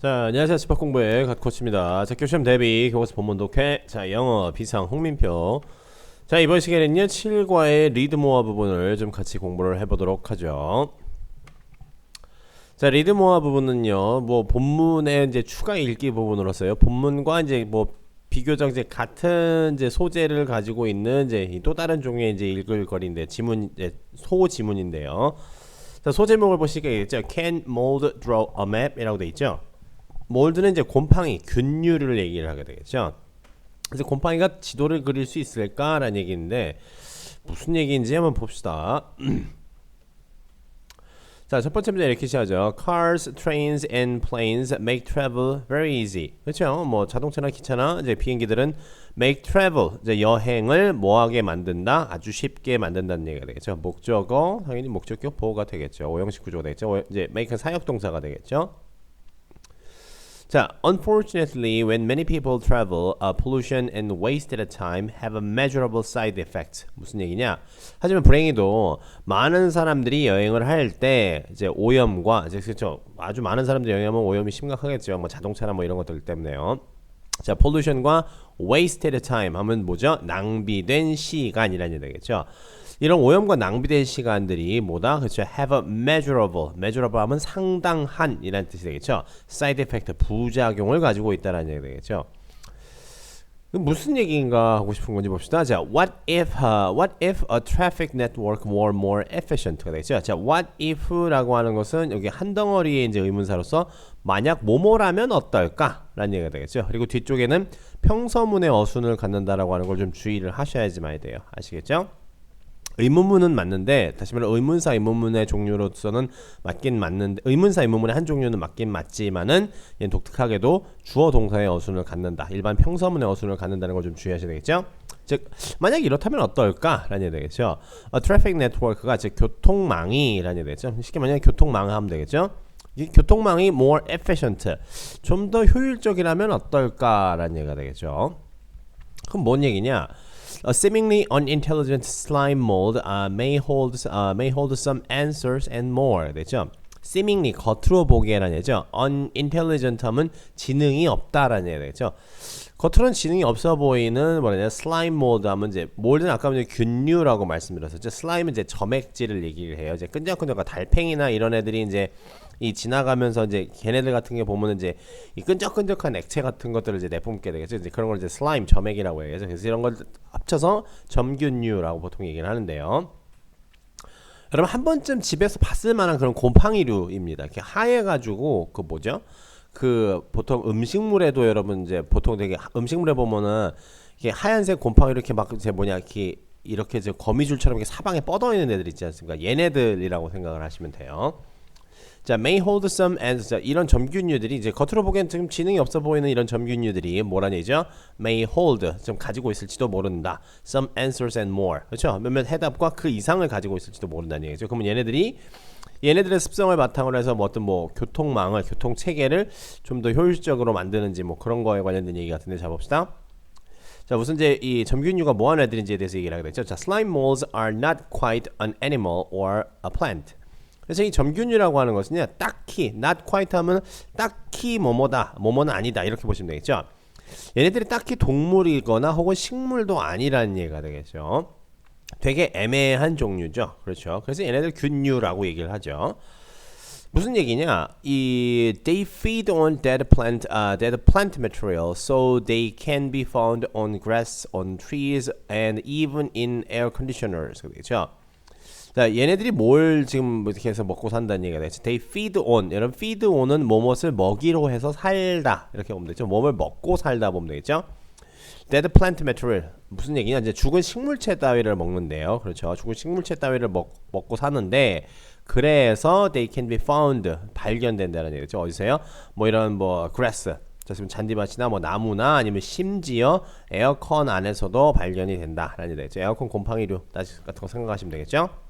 자, 안녕하세요. 집합 공부의 갓코치입니다. 자, 교시험 대비, 교과서 본문 독해, 자, 영어, 비상, 홍민표. 자, 이번 시간에는요, 7과의 리드모아 부분을 좀 같이 공부를 해보도록 하죠. 자, 리드모아 부분은요, 뭐, 본문의 이제 추가 읽기 부분으로서요, 본문과 이제 뭐, 비교적 이제 같은 이제 소재를 가지고 있는 이제 이또 다른 종류의 이제 읽을 거리인데, 지문, 이제 소 지문인데요. 자, 소제목을 보시니까 있죠. Can mold draw a map? 이라고 돼 있죠. 몰드는 이제 곰팡이, 균류를 얘기를 하게 되겠죠. 그래서 곰팡이가 지도를 그릴 수 있을까라는 얘기인데 무슨 얘기인지 한번 봅시다. 자, 첫 번째 문제 이렇게 시작하죠. Cars, trains, and planes make travel very easy. 그렇죠? 뭐 자동차나 기차나 이제 비행기들은 make travel 이제 여행을 뭐하게 만든다, 아주 쉽게 만든다는 얘기가 되겠죠. 목적어 당연히 목적격 보호가 되겠죠. 오형식 구조가 되겠죠. 오- 이제 make는 사역 동사가 되겠죠. 자, unfortunately, when many people travel, uh, pollution and wasted time have a measurable side effect. 무슨 얘기냐? 하지만 불행히도 많은 사람들이 여행을 할 때 이제 오염과 이제 그렇죠. 아주 많은 사람들이 여행하면 오염이 심각하겠죠. 뭐 자동차나 뭐 이런 것들 때문에요. 자, pollution과 wasted time 하면 뭐죠? 낭비된 시간이라는 얘기 되겠죠. 이런 오염과 낭비된 시간들이 뭐다? 그렇죠. have a measurable. measurable 하면 상당한이라는 뜻이 되겠죠. side effect 부작용을 가지고 있다라는 얘기 되겠죠. 무슨 얘기인가 하고 싶은 건지 봅시다. 자, what if uh, what if a traffic network were more efficient가 되겠죠. 자, what if라고 하는 것은 여기 한 덩어리의 이제 의문사로서 만약 뭐뭐라면 어떨까라는 얘기가 되겠죠. 그리고 뒤쪽에는 평서문의 어순을 갖는다라고 하는 걸 좀 주의를 하셔야지만 돼요. 아시겠죠? 의문문은 맞는데 다시 말해 의문사 의문문의 종류로서는 맞긴 맞는데 의문사 의문문의 한 종류는 맞긴 맞지만은 얘는 독특하게도 주어 동사의 어순을 갖는다. 일반 평서문의 어순을 갖는다는 걸 좀 주의하셔야 되겠죠? 즉 만약 이렇다면 어떨까라는 얘기 되겠죠? A traffic network가 즉 교통망이라는 얘기 되겠죠? 쉽게 말하면 교통망 하면 되겠죠? 이 교통망이 more efficient 좀 더 효율적이라면 어떨까라는 얘기가 되겠죠? 그럼 뭔 얘기냐? A seemingly unintelligent slime mold uh, may hold uh, may hold some answers and more. 되죠? seemingly 겉으로 보기에라는 얘기죠. unintelligent 하면 지능이 없다라는 얘기 되죠. 겉으로는 지능이 없어 보이는 뭐냐 slime mold 하면 이제 몰드는 아까 이제 균류라고 말씀드렸었죠. 슬라임은 이제 점액질을 얘기를 해요. 이제 끈적끈적한 달팽이나 이런 애들이 이제 이 지나가면서 이제 걔네들 같은 게 보면 이제 이 끈적끈적한 액체 같은 것들을 이제 내뿜게 되겠죠. 이제 그런 걸 이제 슬라임 점액이라고 해요. 그래서 이런 걸 합쳐서 점균류라고 보통 얘기를 하는데요. 여러분 한 번쯤 집에서 봤을 만한 그런 곰팡이류입니다. 이렇게 하얘가지고 그 뭐죠? 그 보통 음식물에도 여러분 이제 보통 되게 하- 음식물에 보면은 이게 하얀색 곰팡이 이렇게 막 이제 뭐냐 이렇게 이렇게 이제 거미줄처럼 이렇게 사방에 뻗어 있는 애들 있지 않습니까? 얘네들이라고 생각을 하시면 돼요. 자, some and 자, 이런 점균류들이 이제 겉으로 보기엔 지금 지능이 없어 보이는 이런 점균류들이 뭐라는 얘기죠? may hold 좀 가지고 있을지도 모른다. some answers and more. 그렇죠? 몇몇 해답과 그 이상을 가지고 있을지도 모른다는 얘기죠. 그러면 얘네들이 얘네들의 습성을 바탕으로 해서 뭐 어떤 뭐 교통망을 교통 체계를 좀 더 효율적으로 만드는지 뭐 그런 거에 관련된 얘기 같은데 잡읍시다. 자, 무슨 이제 이 점균류가 뭐하는 애들인지에 대해서 얘기를 하게 됐죠. 자, slime molds are not quite an animal or a plant. 그래서 이 점균류라고 하는 것은요, 딱히 not quite 하면 딱히 뭐뭐다, 뭐뭐는 아니다 이렇게 보시면 되겠죠. 얘네들이 딱히 동물이거나 혹은 식물도 아니라는 얘기가 되겠죠. 되게 애매한 종류죠. 그렇죠. 그래서 얘네들 균류라고 얘기를 하죠. 무슨 얘기냐? 이 they feed on dead plant, uh, dead plant material, so they can be found on grass, on trees, and even in air conditioners. 그렇죠? 자, 얘네들이 뭘 지금 뭐 이렇게 해서 먹고 산다는 얘기가 되죠. They feed on. 여러분, feed on은 뭐뭇을 먹이로 해서 살다 이렇게 보면 되죠. 몸을 먹고 살다 보면 되겠죠. dead plant material 무슨 얘기냐? 이제 죽은 식물체 따위를 먹는데요. 그렇죠. 죽은 식물체 따위를 먹, 먹고 사는데 그래서 they can be found 발견된다는 얘기죠. 어디서요? 뭐 이런 뭐 grass 자, 지금 잔디밭이나 뭐 나무나 아니면 심지어 에어컨 안에서도 발견이 된다라는 얘기죠. 에어컨 곰팡이류 같은 거 생각하시면 되겠죠.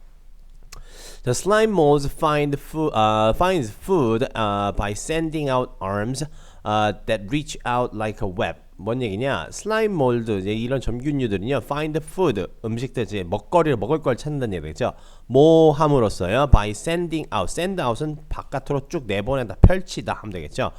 The slime molds find food, uh, finds food uh, by sending out arms uh, that reach out like a web. 뭔 얘기냐? 슬라임 몰드 이런 점균류들은요. find food 음식들 이제 먹거리를 먹을 걸 찾는다는 얘기죠. 뭐 함으로써요? by sending out. send out은 바깥으로 쭉 내보낸다, 펼치다 하면 되겠죠.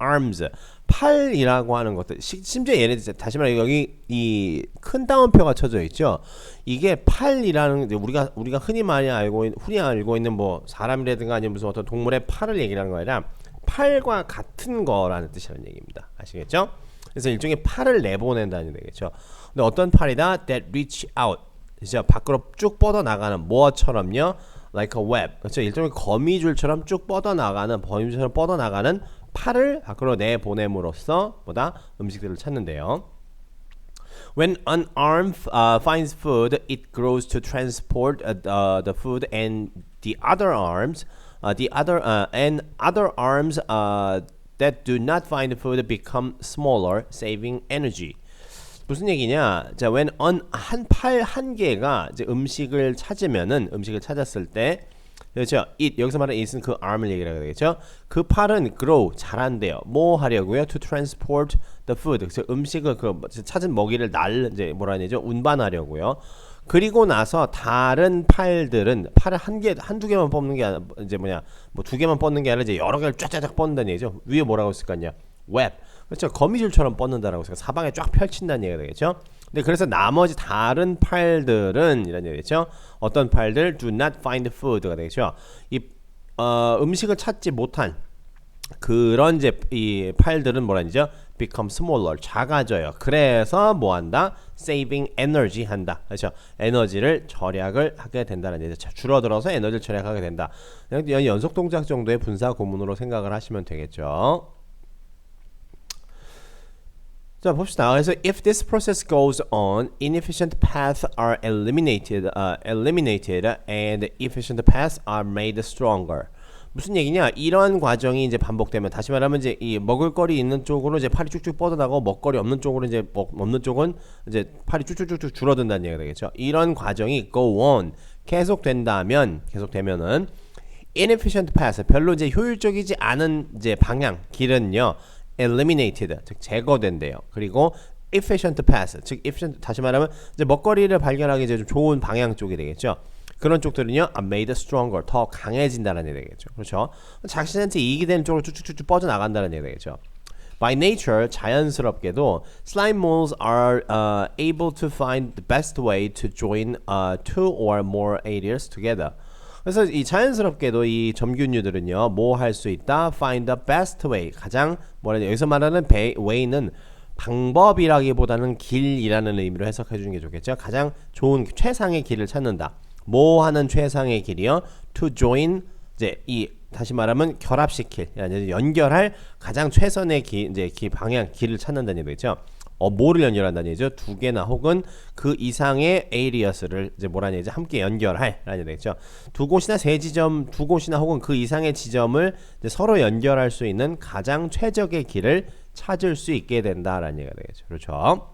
arms 팔이라고 하는 것들 시- 심지어 얘네들 다시 말해 여기 이큰 따옴표가 쳐져 있죠. 이게 팔이라는 우리가 우리가 흔히 많이 알고 있, 흔히 알고 있는 뭐 사람이라든가 아니면 무슨 어떤 동물의 팔을 얘기하는 거 아니라 팔과 같은 거라는 뜻이라는 얘기입니다. 아시겠죠? 그래서 일종의 팔을 내보낸다는 얘기죠. 근데 어떤 팔이다? That reach out. 진짜 밖으로 쭉 뻗어 나가는 뭐처럼요? Like a web. 그렇죠. 일종의 거미줄처럼 쭉 뻗어 나가는 거미줄처럼 뻗어 나가는 팔을 밖으로 내보냄으로써 뭐다 음식들을 찾는데요. When an arm uh, finds food, it grows to transport uh, the, the food, and the other arms, uh, the other uh, and other arms uh, that do not find food become smaller, saving energy. 무슨 얘기냐? 자, when on 한팔 한 개가 이제 음식을 찾으면은 음식을 찾았을 때 그렇죠. it 여기서 말하는 it은 그 arm을 얘기하게 되겠죠. 그 팔은 grow 자란대요. 뭐 하려고요? To transport the food. 그래서 음식을 그 찾은 먹이를 날 이제 뭐라 해야 되죠? 운반하려고요. 그리고 나서 다른 팔들은 팔을 한 개, 한두 개만 뽑는 게 아니라 이제 뭐냐, 뭐 두 개만 뻗는 게 아니라 이제 여러 개를 쫙쫙쫙 뻗는다는 얘기죠. 위에 뭐라고 했을 거냐? 웹. 그렇죠. 거미줄처럼 뻗는다라고 해서 사방에 쫙 펼친다는 얘기가 되겠죠. 근데 그래서 나머지 다른 팔들은 이런 얘기겠죠. 어떤 팔들 do not find food가 되겠죠. 이 어, 음식을 찾지 못한 그런 이제 이 팔들은 뭐라니죠? become smaller 작아져요. 그래서 뭐 한다? saving energy 한다. 그렇죠? 에너지를 절약을 하게 된다는 얘기죠. 줄어들어서 에너지를 절약하게 된다. 연속 동작 정도의 분사 구문으로 생각을 하시면 되겠죠. 자 봅시다. 그래서 if this process goes on, inefficient paths are eliminated, uh, eliminated, and efficient paths are made stronger. 무슨 얘기냐? 이러한 과정이 이제 반복되면 다시 말하면 이제 이 먹을거리 있는 쪽으로 이제 팔이 쭉쭉 뻗어나가고 먹거리 없는 쪽으로 이제 먹, 없는 쪽은 이제 팔이 쭉쭉쭉쭉 줄어든다는 얘기가 되겠죠. 이런 과정이 go on 계속된다면 계속되면은 inefficient path 별로 이제 효율적이지 않은 이제 방향 길은요. Eliminated 즉 제거된대요. 그리고 efficient path 즉 efficient 다시 말하면 이제 먹거리를 발견하기 이제 좀 좋은 방향 쪽이 되겠죠. 그런 쪽들은요, are made stronger 더 강해진다는 얘기 되겠죠. 그렇죠? 자신한테 이익이 되는 쪽으로 쭉쭉쭉 뻗어 나간다는 얘기 되겠죠. By nature, 자연스럽게도 slime moles are uh, able to find the best way to join uh, two or more areas together. 그래서 이 자연스럽게도 이 점균류들은요 뭐 할 수 있다? Find the best way. 가장 뭐라 여기서 말하는 배, way는 방법이라기보다는 길이라는 의미로 해석해 주는 게 좋겠죠. 가장 좋은 최상의 길을 찾는다. 뭐 하는 최상의 길이요? To join 이제 이 다시 말하면 결합시킬 연결할 가장 최선의 기 이제 기 방향 길을 찾는다는 얘기죠. 어 뭐를 연결한다는 얘기죠? 두 개나 혹은 그 이상의 에이리어스를 이제 뭐라는 얘기죠? 함께 연결할 라는 얘기죠. 두 곳이나 세 지점, 두 곳이나 혹은 그 이상의 지점을 서로 연결할 수 있는 가장 최적의 길을 찾을 수 있게 된다라는 얘기가 되겠죠. 그렇죠?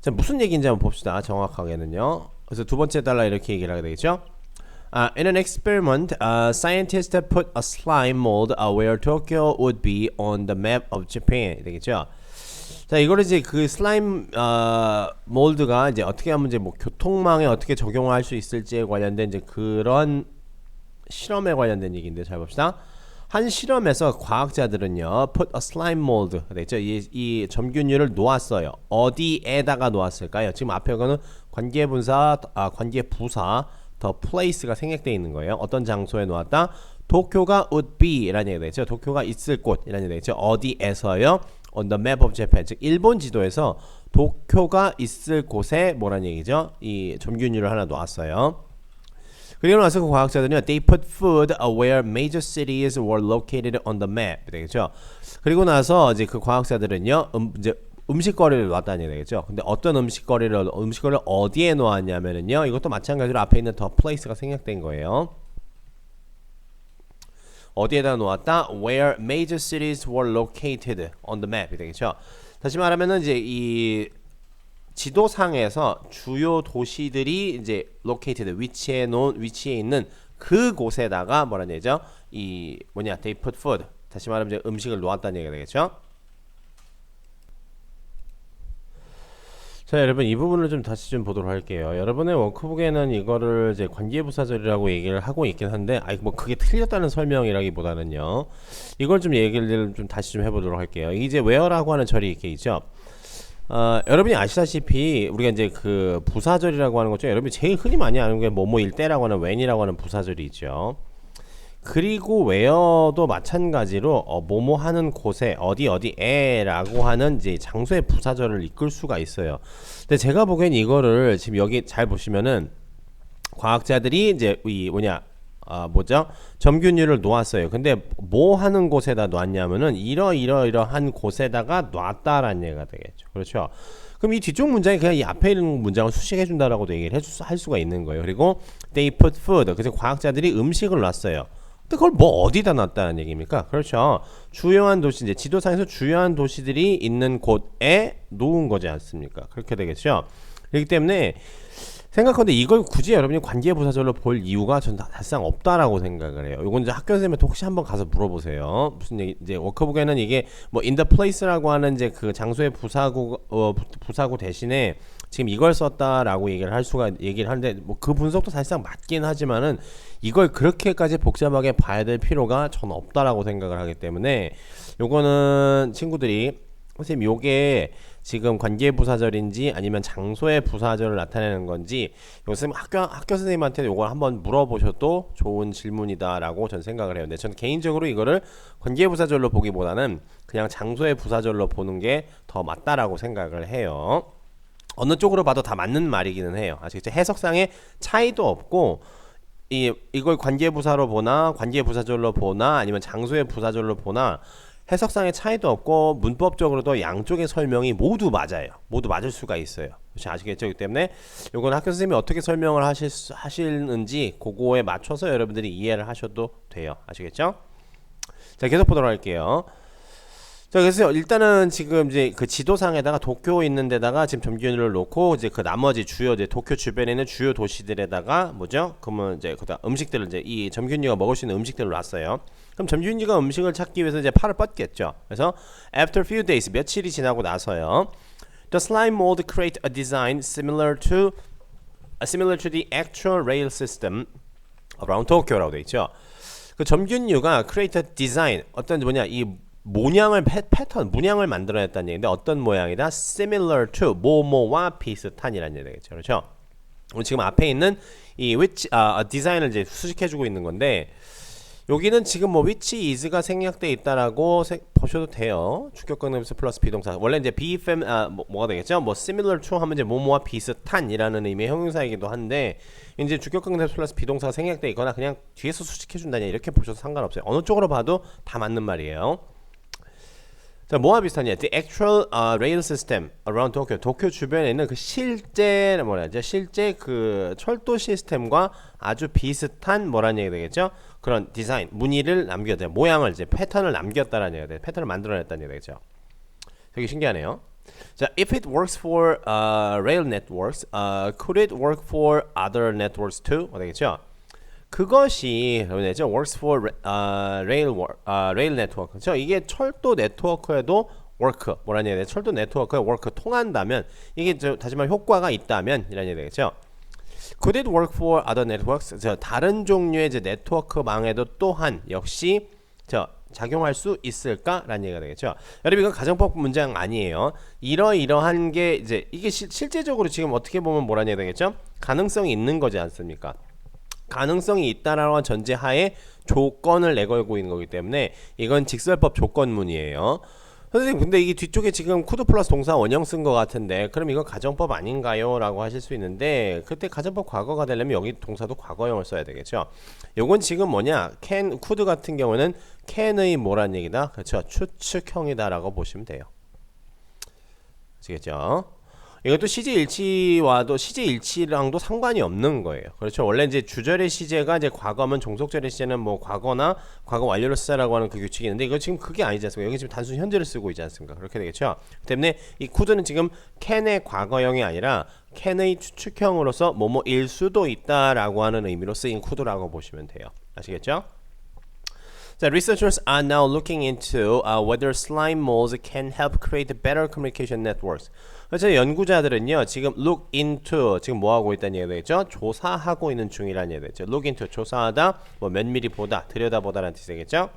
자 무슨 얘기인지 한번 봅시다. 정확하게는요. 그래서 두 번째 달라 이렇게 얘기를 하게 되겠죠. Uh, in an experiment, uh, scientists put a slime mold uh, where Tokyo would be on the map of Japan. 되겠죠? 자, 이거를 이제 그 슬라임 어, 몰드가 이제 어떻게 하면 이제 뭐 교통망에 어떻게 적용할 수 있을지에 관련된 이제 그런 실험에 관련된 얘기인데 잘 봅시다. 한 실험에서 과학자들은요, put a slime mold, 됐죠? 이, 이 점균류를 놓았어요. 어디에다가 놓았을까요? 지금 앞에 거는 관계 분사, 아, 관계 부사, 더 place가 생략되어 있는 거예요. 어떤 장소에 놓았다? 도쿄가 would be라는 얘기가 되죠. 도쿄가 있을 곳이라는 얘기가 되죠. 어디에서요? On the map of Japan, 즉 일본 지도에서 도쿄가 있을 곳에 뭐라는 얘기죠? 이 점균류를 하나 놓았어요. 그리고 나서 그 과학자들은요, they put food where major cities were located on the map. 되겠죠. 그리고 나서 이제 그 과학자들은요, 음, 이제 음식거리를 놨다는 얘기죠. 근데 어떤 음식거리를 음식거리를 어디에 놓았냐면은요, 이것도 마찬가지로 앞에 있는 더 플레이스가 생략된 거예요. 어디에다 놓았다? Where major cities were located on the map. 되겠죠. 다시 말하면은 이제 이 지도상에서 주요 도시들이 이제 located 위치해 놓은 위치에 있는 그 곳에다가 뭐라는 얘기죠? 이 뭐냐? they put food. 다시 말하면 이제 음식을 놓았다는 얘기가 되겠죠. 자 여러분 이 부분을 좀 다시 좀 보도록 할게요. 여러분의 워크북에는 이거를 이제 관계부사절이라고 얘기를 하고 있긴 한데 아이 뭐 그게 틀렸다는 설명이라기보다는요. 이걸 좀 얘기를 좀 다시 좀 해보도록 할게요. 이제 where라고 하는 절이 이렇게 있죠. 어, 여러분이 아시다시피 우리가 이제 그 부사절이라고 하는 거죠. 여러분이 제일 흔히 많이 아는 게 뭐뭐일 때라고 하는 when이라고 하는 부사절이 있죠. 그리고 where도 마찬가지로 어, 뭐뭐 하는 곳에 어디 어디에라고 하는 이제 장소의 부사절을 이끌 수가 있어요. 근데 제가 보기엔 이거를 지금 여기 잘 보시면은 과학자들이 이제 이 뭐냐 아 뭐죠 점균율을 놓았어요. 근데 뭐 하는 곳에다 놓았냐면은 이러 이러 이러한 곳에다가 놨다라는 얘기가 되겠죠. 그렇죠. 그럼 이 뒤쪽 문장이 그냥 이 앞에 있는 문장을 수식해 준다라고도 얘기를 해줄 할 수가 있는 거예요. 그리고 they put food 그래서 과학자들이 음식을 놨어요. 그걸 뭐 어디다 놨다는 얘기입니까? 그렇죠. 주요한 도시 이제 지도상에서 주요한 도시들이 있는 곳에 놓은 거지 않습니까? 그렇게 되겠죠. 그렇기 때문에 생각하는데 이걸 굳이 여러분이 관계부사절로 볼 이유가 전 다- 사실상 없다라고 생각을 해요. 이건 이제 학교 선생님한테 혹시 한번 가서 물어보세요. 무슨 얘기 이제 워크북에는 이게 뭐 in the place라고 하는 이제 그 장소의 부사구 어, 부- 부사구 대신에 지금 이걸 썼다라고 얘기를 할 수가 얘기를 하는데 뭐 그 분석도 사실상 맞긴 하지만은 이걸 그렇게까지 복잡하게 봐야 될 필요가 전 없다라고 생각을 하기 때문에 요거는 친구들이 선생님 요게 지금 관계 부사절인지 아니면 장소의 부사절을 나타내는 건지 요즘 학교 학교 선생님한테 요걸 한번 물어보셔도 좋은 질문이다라고 전 생각을 해요. 근데 저는 개인적으로 이거를 관계 부사절로 보기보다는 그냥 장소의 부사절로 보는 게 더 맞다라고 생각을 해요. 어느 쪽으로 봐도 다 맞는 말이기는 해요. 아시겠죠? 해석상의 차이도 없고 이 이걸 관계 부사로 보나 관계 부사절로 보나 아니면 장소의 부사절로 보나 해석상의 차이도 없고 문법적으로도 양쪽의 설명이 모두 맞아요. 모두 맞을 수가 있어요. 아시겠죠? 그렇기 때문에 요건 학교 선생님이 어떻게 설명을 하실 수- 하시는지 그거에 맞춰서 여러분들이 이해를 하셔도 돼요. 아시겠죠? 자, 계속 보도록 할게요. 자, 그래서 일단은 지금 이제 그 지도상에다가 도쿄 있는 데다가 지금 점균율을 놓고 이제 그 나머지 주요 이제 도쿄 주변에 있는 주요 도시들에다가 뭐죠? 그러면 이제 그다 음식들을 이제 이 점균이가 먹을 수 있는 음식들을 놨어요. 그럼 점균이가 음식을 찾기 위해서 이제 팔을 뻗겠죠. 그래서 after few days 며칠이 지나고 나서요. The slime mold create a design similar to uh, similar to the actual rail system around Tokyo라고 돼 있죠. 그 점균류가 create a design 어떤 뭐냐 이 모양을 패, 패턴 문양을 만들어냈다는 얘기인데 어떤 모양이다? Similar to 뭐뭐와 비슷한이라는 얘기겠죠. 그렇죠? 지금 앞에 있는 이 which 아 디자인을 이제 수식해 주고 있는 건데 여기는 지금 뭐 which is가 생략돼 있다라고 세, 보셔도 돼요. 주격강림수 플러스 비동사. 원래 이제 be fam 아 뭐, 뭐가 되겠죠? 뭐 similar to 하면 이제 뭐뭐와 비슷한이라는 의미의 형용사이기도 한데 이제 주격강림수 플러스 비동사가 생략돼 있거나 그냥 뒤에서 수식해 준다냐 이렇게 보셔도 상관없어요. 어느 쪽으로 봐도 다 맞는 말이에요 자, 뭐와 비슷하냐? The actual uh, rail system around Tokyo. 도쿄 주변에 있는 그 실제 뭐라 하죠? 실제 그 철도 시스템과 아주 비슷한 뭐라는 얘기 되겠죠? 그런 디자인, 무늬를 남겼다. 모양을 이제 패턴을 남겼다라는 얘기가 돼. 패턴을 만들어냈다는 얘기 되겠죠. 되게 신기하네요. 자, if it works for uh, rail networks, uh, could it work for other networks too? 어, 되겠죠? 그것이 뭐냐죠? works for uh, rail uh, rail network. 그렇죠? 이게 철도 네트워크에도 work 뭐라는 얘기냐? 철도 네트워크에 work 통한다면 이게 저, 다시 말 효과가 있다면 이라는 얘기 되겠죠. Could it work for other networks? 저 다른 종류의 이제 네트워크망에도 또한 역시 저 작용할 수 있을까라는 얘기가 되겠죠. 여러분 이건 가정법 문장 아니에요. 이러이러한 게 이제 이게 시, 실제적으로 지금 어떻게 보면 뭐라는 얘기가 되겠죠? 가능성이 있는 거지 않습니까? 가능성이 있다라는 전제하에 조건을 내걸고 있는 거기 때문에 이건 직설법 조건문이에요. 선생님 근데 이게 뒤쪽에 지금 쿠드 플러스 동사 원형 쓴 것 같은데 그럼 이거 가정법 아닌가요? 라고 하실 수 있는데 그때 가정법 과거가 되려면 여기 동사도 과거형을 써야 되겠죠 요건 지금 뭐냐 can, could 같은 경우는 can의 뭐란 얘기다 그렇죠 추측형이다 라고 보시면 돼요 아시겠죠? 이것도 시제 일치와도 시제 일치랑도 상관이 없는 거예요. 그렇죠. 원래 이제 주절의 시제가 이제 과거면 종속절의 시제는 뭐 과거나 과거 완료를 쓰자라고 하는 그 규칙이 있는데 이거 지금 그게 아니지 않습니까? 여기 지금 단순 현재를 쓰고 있지 않습니까? 그렇게 되겠죠. 그 때문에 이 쿠드는 지금 캔의 과거형이 아니라 캔의 추측형으로서 뭐뭐일 수도 있다라고 하는 의미로 쓰인 쿠드라고 보시면 돼요. 아시겠죠? 자, researchers are now looking into uh, whether slime molds can help create better communication networks. 그래서 연구자들은요, 지금 look into 지금 뭐 하고 있다는 얘기가 되겠죠? 조사하고 있는 중이라는 얘기가 되겠죠. look into 조사하다, 뭐 면밀히 보다, 들여다보다라는 뜻이 되겠죠?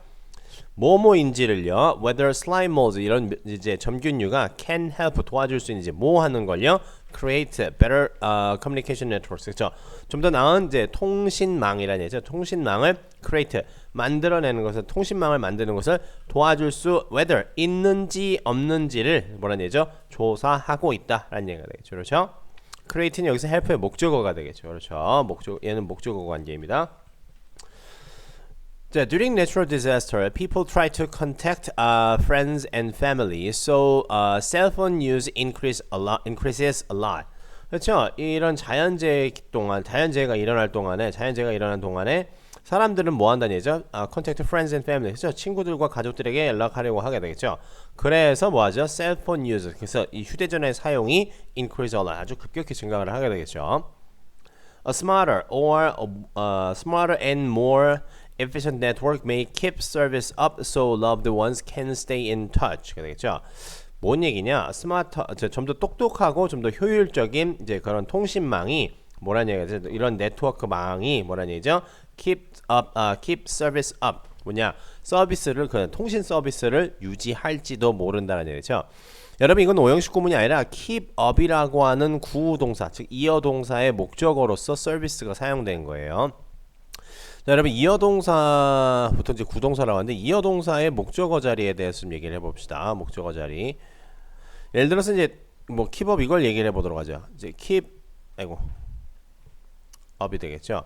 뭐뭐인지를요, whether slime molds 이런 이제 점균류가 can help 도와줄 수 있는지 뭐 하는 걸요, create better uh, communication networks 그렇죠? 좀 더 나은 이제 통신망이라는 얘기죠. 통신망을 create 만들어내는 것을 통신망을 만드는 것을 도와줄 수 whether 있는지 없는지를 뭐라는 얘기죠? 조사하고 있다라는 얘기가 되겠죠. 그렇죠? create는 여기서 help의 목적어가 되겠죠. 그렇죠? 목적 얘는 목적어 관계입니다. 자, during natural disaster, people try to contact uh, friends and family, so uh, cell phone use increase a lot, increases a lot. 그렇죠? 이런 자연재해 동안, 자연재해가 일어날 동안에, 자연재해가 일어난 동안에 사람들은 뭐 한다는 얘기죠? 아, contact friends and family. 그렇죠? 친구들과 가족들에게 연락하려고 하게 되겠죠. 그래서 뭐 하죠? phone use. 그래서 이 휴대전화의 사용이 increase a lot. 아주 급격히 증가를 하게 되겠죠. A smarter or uh, smarter and more efficient network may keep service up so loved ones can stay in touch. 되겠죠. 뭔 얘기냐? 스마트 좀 더 똑똑하고 좀 더 효율적인 이제 그런 통신망이 뭐란 얘기죠? 이런 네트워크망이 뭐란 얘기죠? keep up, uh, keep service up. 뭐냐? 서비스를 그 통신 서비스를 유지할지도 모른다는 얘기죠. 여러분 이건 오형식 구문이 아니라 keep up이라고 하는 구동사, 즉 이어 동사의 목적어로서 서비스가 사용된 거예요. 자, 여러분 이어 동사부터 이제 구동사라고 하는데 이어 동사의 목적어 자리에 대해서 좀 얘기를 해봅시다. 목적어 자리. 예를 들어서 이제 뭐 keep up 이걸 얘기를 해보도록 하죠. 이제 keep 아이고 up이 되겠죠.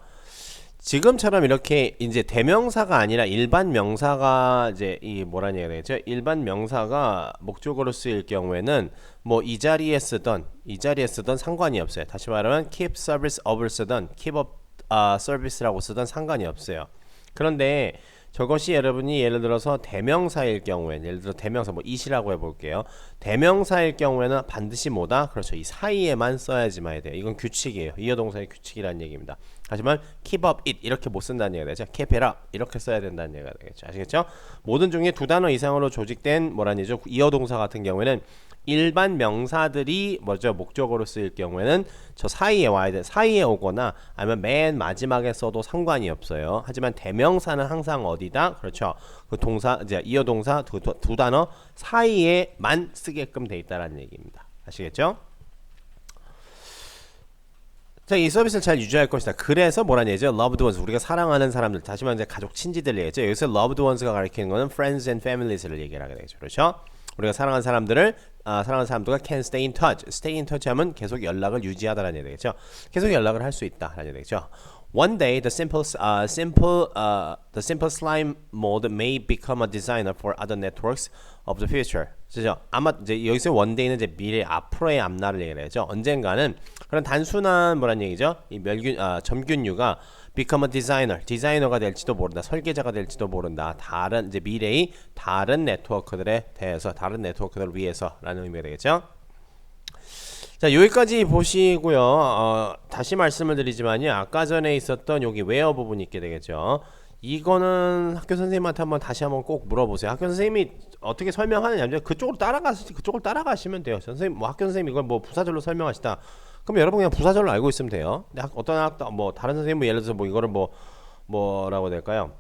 지금처럼 이렇게 이제 대명사가 아니라 일반 명사가 이제 이 얘기가 되겠죠? 일반 명사가 목적어로 쓰일 경우에는 뭐 이 자리에 쓰던 이 자리에 쓰던 상관이 없어요. 다시 말하면 keep service up을 쓰던 keep up 아, 서비스라고 쓰던 상관이 없어요. 그런데 저것이 여러분이 예를 들어서 대명사일 경우에는 예를 들어 대명사 뭐 it이라고 해볼게요. 대명사일 경우에는 반드시 뭐다? 그렇죠. 이 사이에만 써야지만 해야 돼요. 이건 규칙이에요. 이어동사의 규칙이라는 얘기입니다. 하지만 keep up it 이렇게 못 쓴다는 얘기가 되죠. keep it up 이렇게 써야 된다는 얘기가 되겠죠. 아시겠죠? 모든 중에 두 단어 이상으로 조직된 뭐라는 얘기죠. 이어동사 같은 경우에는 일반 명사들이 뭐죠 목적어로 쓰일 경우에는 저 사이에 와야 돼 사이에 오거나 아니면 맨 마지막에 써도 상관이 없어요. 하지만 대명사는 항상 어디다 그렇죠 그 동사 이제 이어 동사 두, 두, 두 단어 사이에만 쓰게끔 돼 있다라는 얘기입니다. 아시겠죠? 자, 이 서비스를 잘 유지할 것이다. 그래서 뭐라는 얘기죠? loved ones. 우리가 사랑하는 사람들. 다시 말해 가족 친지들 얘기죠. 여기서 loved ones가 가리키는 거는 friends and families를 얘기를 하게 되죠. 그렇죠? 우리가 사랑하는 사람들을 아, 사랑하는 사람들과 can stay in touch. stay in touch 하면 계속 연락을 유지하다라는 얘기 되겠죠. 계속 연락을 할 수 있다라는 얘기 되겠죠. One day, the simple, uh, simple, uh, the simple slime mold may become a designer for other networks of the future. 그죠? 아마 이제 여기서 one day는 이제 미래 앞으로의 앞날을 얘기를 하죠. 언젠가는 그런 단순한 뭐란 얘기죠? 이 멸균, 아, 점균류가 become a designer, 디자이너가 될지도 모른다, 설계자가 될지도 모른다. 다른 이제 미래의 다른 네트워크들에 대해서, 다른 네트워크들을 위해서라는 의미가 되겠죠. 자 여기까지 보시고요. 어, 다시 말씀을 드리지만요. 아까 전에 있었던 여기 웨어 부분이 있게 되겠죠. 이거는 학교 선생님한테 한번 다시 한번 꼭 물어보세요. 학교 선생님이 어떻게 설명하느냐. 그쪽으로 따라가시 그쪽을 따라가시면 돼요. 선생님 뭐 학교 선생님 이걸 뭐 부사절로 설명하시다. 그럼 여러분 그냥 부사절로 알고 있으면 돼요. 어떤 학, 뭐 다른 선생님 뭐 예를 들어서 뭐 이거를 뭐 뭐라고 될까요?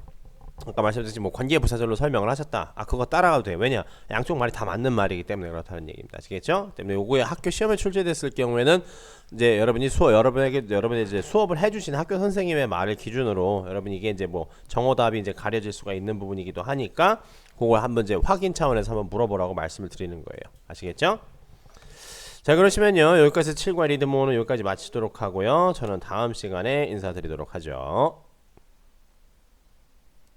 아까 말씀드렸듯이 뭐 관계 부사절로 설명을 하셨다. 아 그거 따라가도 돼요. 왜냐 양쪽 말이 다 맞는 말이기 때문에 그렇다는 얘기입니다. 아시겠죠? 때문에 요거에 학교 시험에 출제됐을 경우에는 이제 여러분이 수업 여러분에게 여러분이 이제 수업을 해주신 학교 선생님의 말을 기준으로 여러분 이게 이제 뭐 정오답이 이제 가려질 수가 있는 부분이기도 하니까 그걸 한번 이제 확인 차원에서 한번 물어보라고 말씀을 드리는 거예요. 아시겠죠? 자 그러시면요 여기까지 7과 리드모는 여기까지 마치도록 하고요. 저는 다음 시간에 인사드리도록 하죠.